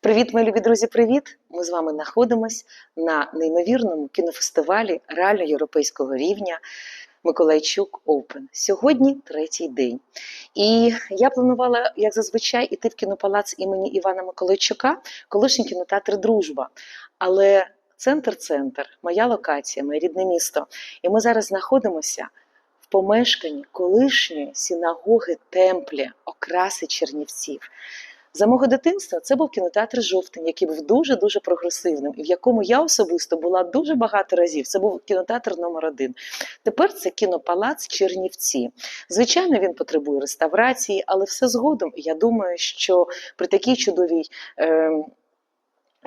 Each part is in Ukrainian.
Привіт, мої любі друзі! Привіт! Ми з вами знаходимось на неймовірному кінофестивалі реально європейського рівня Миколайчук Оупен. Сьогодні третій день. І я планувала, як зазвичай, іти в кінопалац імені Івана Миколайчука, колишній кінотеатр Дружба. Але центр-центр, моя локація, моє рідне місто. І ми зараз знаходимося помешканні колишньої синагоги темплі окраси Чернівців. За мого дитинства це був кінотеатр Жовтень, який був дуже дуже прогресивним, і в якому я особисто була дуже багато разів. Це був кінотеатр номер один. Тепер це кінопалац Чернівці. Звичайно, він потребує реставрації, але все згодом. Я думаю, що при такій чудовій. Е,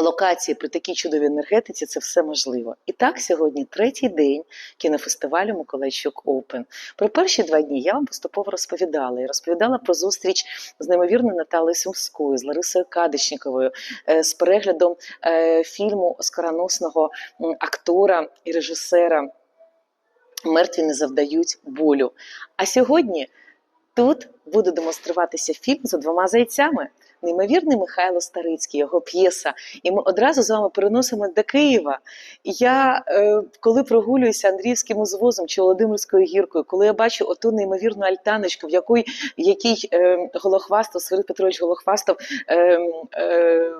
Локації при такій чудовій енергетиці це все можливо. І так, сьогодні третій день кінофестивалю Миколайчук Оупен. Про перші два дні я вам поступово розповідала. Я розповідала про зустріч з неймовірною Наталею Сумською, з Ларисою Кадичниковою, е, з переглядом е, фільму оскароносного актора і режисера Мертві не завдають болю. А сьогодні тут буде демонструватися фільм за двома зайцями. Неймовірний Михайло Старицький, його п'єса. І ми одразу з вами переносимо до Києва. Я, е, коли прогулююся Андріївським узвозом чи Володимирською гіркою, коли я бачу оту неймовірну альтаночку, в якій, в якій е, Голохвастов, Сергій Петрович Голохвастов е, е,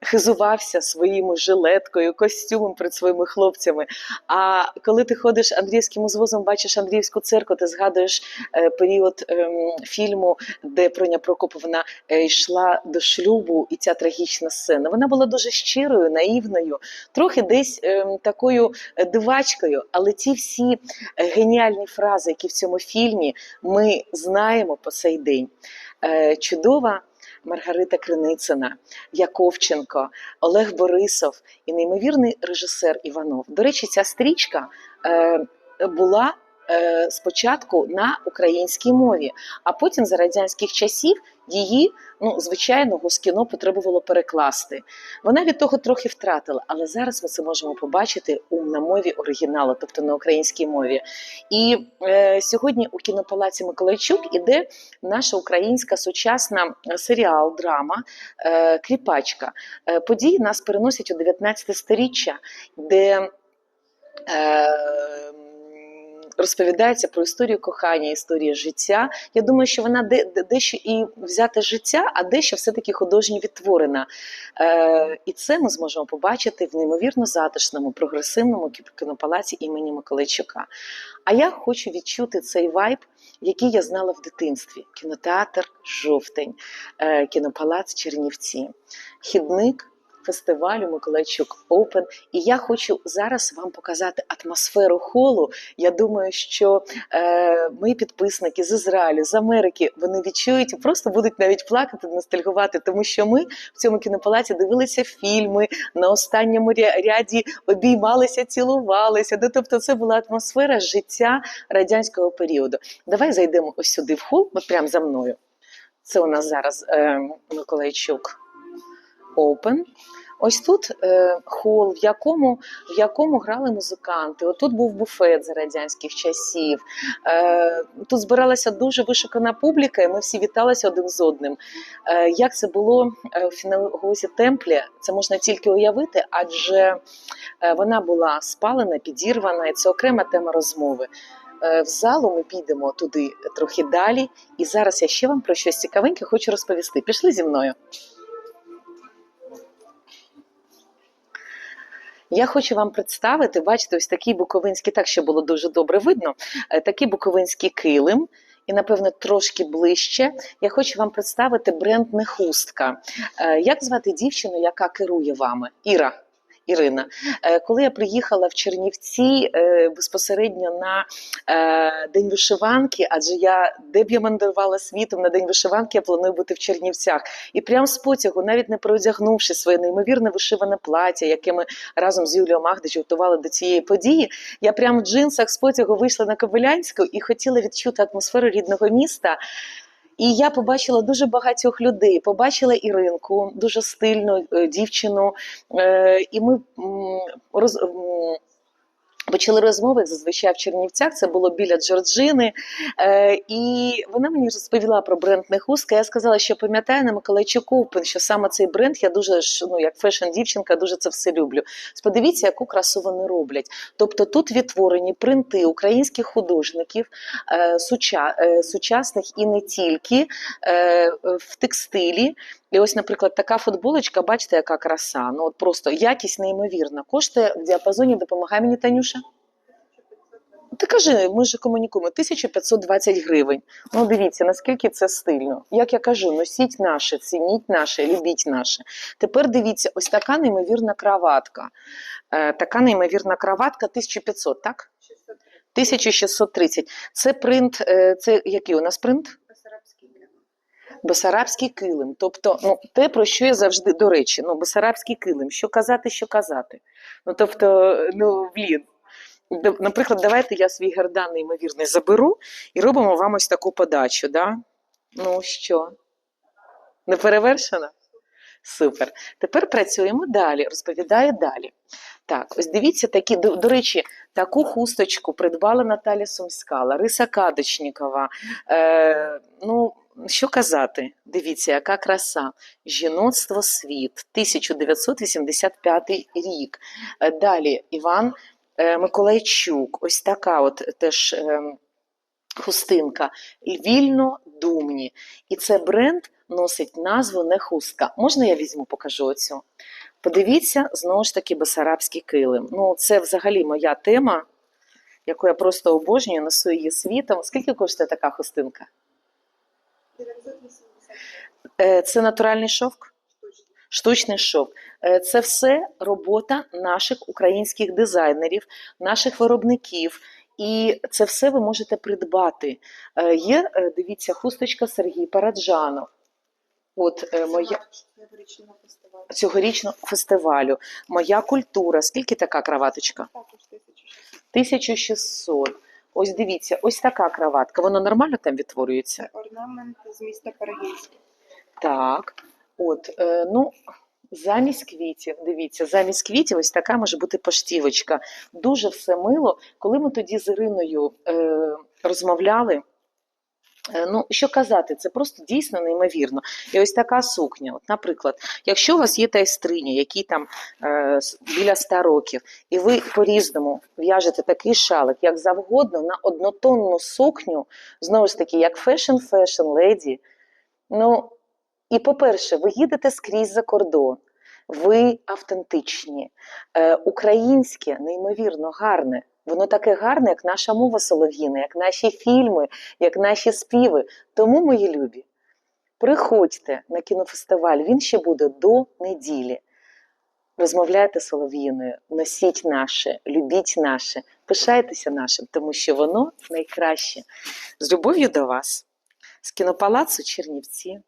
хизувався своїми жилеткою, костюмом перед своїми хлопцями. А коли ти ходиш Андріївським узвозом, бачиш Андріївську церкву, ти згадуєш е, період е, фільму, де Проня Прокоповна е, йшла до шлюбу, і ця трагічна сцена. Вона була дуже щирою, наївною, трохи десь е, такою дивачкою, але ті всі е, геніальні фрази, які в цьому фільмі ми знаємо по цей день. Е, чудова Маргарита Криницина, Яковченко, Олег Борисов і неймовірний режисер Іванов. До речі, ця стрічка е, була е, спочатку на українській мові, а потім за радянських часів її, ну звичайно, Госкіно потребувало перекласти. Вона від того трохи втратила, але зараз ми це можемо побачити на мові оригіналу, тобто на українській мові. І е, сьогодні у кінопалаці Миколайчук іде наша українська сучасна серіал, драма е, Кріпачка. Е, події нас переносять у 19 сторіччя, де е, розповідається про історію кохання, історію життя. Я думаю, що вона де, де, дещо і взяте життя, а дещо все-таки художньо відтворена. Е, і це ми зможемо побачити в неймовірно затишному, прогресивному кінопалаці імені Миколайчука. А я хочу відчути цей вайб, який я знала в дитинстві: кінотеатр Жовтень, е, кінопалац Чернівці, хідник фестивалю Миколайчук Open. І я хочу зараз вам показати атмосферу холу. Я думаю, що е, мої підписники з Ізраїлю, з Америки, вони відчують і просто будуть навіть плакати, ностальгувати, тому що ми в цьому кінопалаці дивилися фільми на останньому ряді, обіймалися, цілувалися. Ну, тобто, це була атмосфера життя радянського періоду. Давай зайдемо ось сюди в хол, от прямо за мною. Це у нас зараз е, Миколайчук Open. Ось тут е, хол, в якому, в якому грали музиканти. Отут був буфет за радянських часів. Е, тут збиралася дуже вишукана публіка, і ми всі віталися один з одним. Е, як це було е, в синагозі Темплі, це можна тільки уявити, адже е, вона була спалена, підірвана, і це окрема тема розмови. Е, В залу ми підемо туди трохи далі, і зараз я ще вам про щось цікавеньке хочу розповісти. Пішли зі мною. Я хочу вам представити, бачите, ось такий буковинський, так ще було дуже добре видно, е, такий буковинський килим. І, напевно, трошки ближче. Я хочу вам представити бренд Нехустка. Е, Як звати дівчину, яка керує вами? Іра. Ірина, Е, коли я приїхала в Чернівці е, безпосередньо на е, День вишиванки, адже я де б я мандрувала світом на День вишиванки, я планую бути в Чернівцях. І прямо з потягу, навіть не проодягнувши своє неймовірне вишиване плаття, яке ми разом з Юлією Магдич готували до цієї події, я прямо в джинсах з потягу вийшла на Кобилянську і хотіла відчути атмосферу рідного міста. І я побачила дуже багатьох людей. Побачила Іринку, дуже стильну е, дівчину. Е, і ми Почали розмови зазвичай в Чернівцях. Це було біля Джорджини. Е, і вона мені розповіла про бренд Нехустка. Я сказала, що пам'ятаю на Миколайчук Open, що саме цей бренд я дуже ну як фешн-дівчинка, дуже це все люблю. Подивіться, яку красу вони роблять. Тобто тут відтворені принти українських художників, е, суча, е, сучасних і не тільки е, в текстилі. І ось, наприклад, така футболочка, бачите, яка краса. Ну от просто якість неймовірна. Коштує в діапазоні, допомагай мені, Танюша. Ти кажи, ми ж комунікуємо 1520 гривень. Ну дивіться, наскільки це стильно. Як я кажу, носіть наше, цініть наше, любіть наше. Тепер дивіться, ось така неймовірна краватка. Е, така неймовірна краватка 1500, так? 1630. Це принт, е, це який у нас принт? Бесарабський килим. Тобто, ну, те, про що я завжди, до речі, ну, Бесарабський килим, що казати, що казати. Ну, тобто, ну, блін. Наприклад, давайте я свій гердан неймовірний заберу і робимо вам ось таку подачу. Да? Ну що? Не перевершено? Супер. Тепер працюємо далі. Розповідаю далі. Так, ось дивіться такі, до, до речі, таку хусточку придбала Наталя Сумська, Лариса Кадочнікова. Е, ну, що казати? Дивіться, яка краса. Жіноцтво світ, 1985 рік. Е, Далі Іван е, Миколайчук, ось така от теж е, хустинка. Вільно думні. І це бренд носить назву не хустка. Можна я візьму, покажу оцю? Подивіться, знову ж таки, Бесарабський килим. Ну, це взагалі моя тема, яку я просто обожнюю, несу її світом. Скільки коштує така хустинка? Е, Це натуральний шовк? Штучний шовк. Е, Це все робота наших українських дизайнерів, наших виробників. І це все ви можете придбати. Е, Є, дивіться, хусточка Сергій Параджанов. От моя цьогорічного фестивалю. Моя культура. Скільки така краваточка? 1600. Ось дивіться, ось така краватка. Вона нормально там відтворюється? Це орнамент з міста Перегільське. Так, от, е, ну, замість квітів, дивіться, замість квітів ось така може бути поштівочка. Дуже все мило. Коли ми тоді з Іриною е, розмовляли, ну, що казати, це просто дійсно неймовірно. І ось така сукня. От, наприклад, якщо у вас є тайстриня, який там е, біля 100 років, і ви по-різному в'яжете такий шалик, як завгодно, на однотонну сукню, знову ж таки, як фешн-фешн леді, ну, і, по-перше, ви їдете скрізь за кордон, ви автентичні, е, українське, неймовірно гарне. Воно таке гарне, як наша мова солов'їна, як наші фільми, як наші співи. Тому, мої любі, приходьте на кінофестиваль, він ще буде до неділі. Розмовляйте солов'їною, носіть наше, любіть наше, пишайтеся нашим, тому що воно найкраще. З любов'ю до вас, з кінопалацу Чернівці.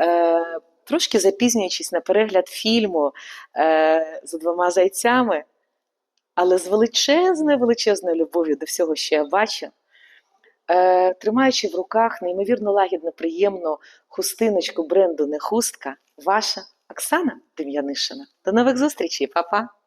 Е, трошки запізнюючись на перегляд фільму е, за двома зайцями, але з величезною величезною любов'ю до всього, що я бачу, е, тримаючи в руках неймовірно лагідно приємну хустиночку бренду Не хустка, ваша Оксана Дем'янишина. До нових зустрічей, па-па!